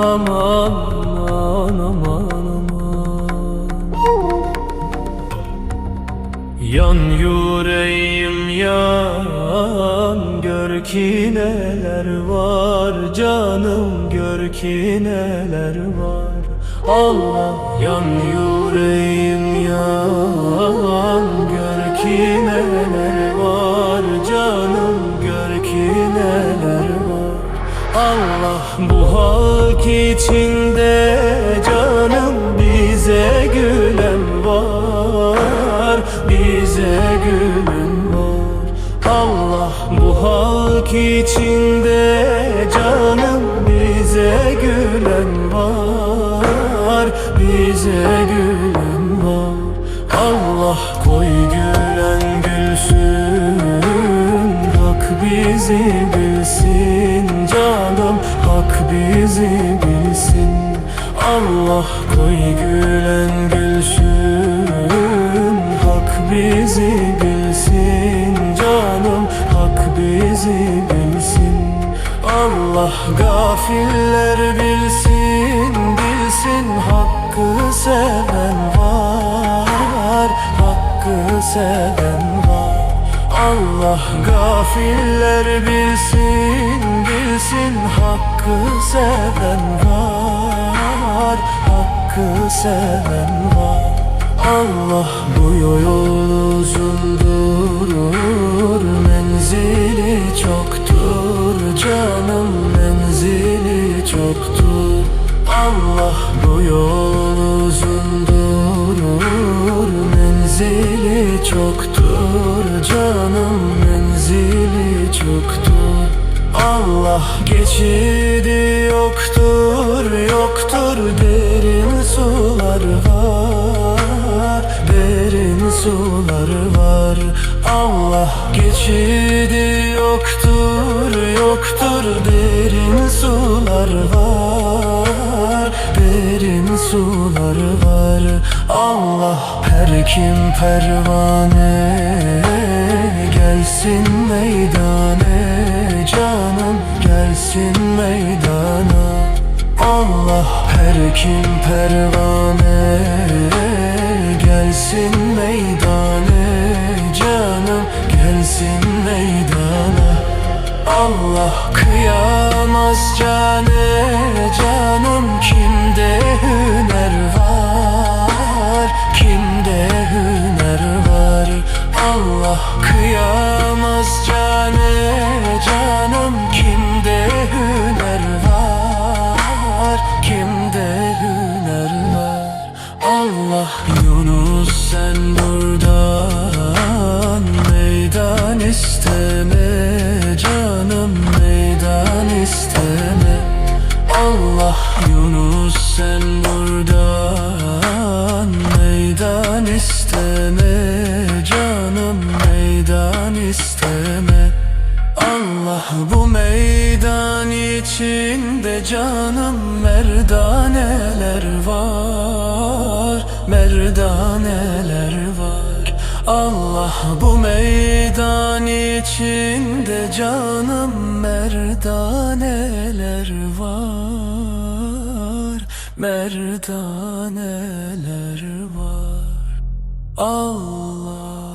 aman aman aman aman Yan yüreğim yan Gör ki neler var. Canım Gör ki neler var. Allah yan yüreğim yan Allah bu halk içinde Canım bize gülen var Bize gülen var. Allah bu halk içinde Canım bize gülen var Bize gülen var. Allah koy gülen gülsün Hak bizi bilsin bizi bilsin Allah koy gülen gülsün. Hak bizi bilsin canım Hak bizi bilsin. Allah gafiller bilsin bilsin Hakkı seven var Hakkı seven var. Allah gafiller bilsin bilsin Hakkı seven var Hakkı seven var. Allah bu yol uzundur Menzili çoktur Canım menzili çoktur. Allah bu yol uzundur Menzili çoktur Canım menzili çoktur Allah geçidi yoktur Yoktur. Derin sular var Derin sular var. Allah geçidi yoktur Yoktur. Derin sular var Derin sular var. Allah her kim pervane Gelsin gelsin meydana. Allah her kim pervane. Gelsin meydane canım gelsin meydana. Allah kıyamaz cane canım kimde hüner var? Kimde hüner var? Allah kıyamaz cane canım isteme. Allah bu meydan içinde canım merdaneler var Merdaneler var. Allah bu meydan içinde canım merdaneler var Merdaneler var. Allah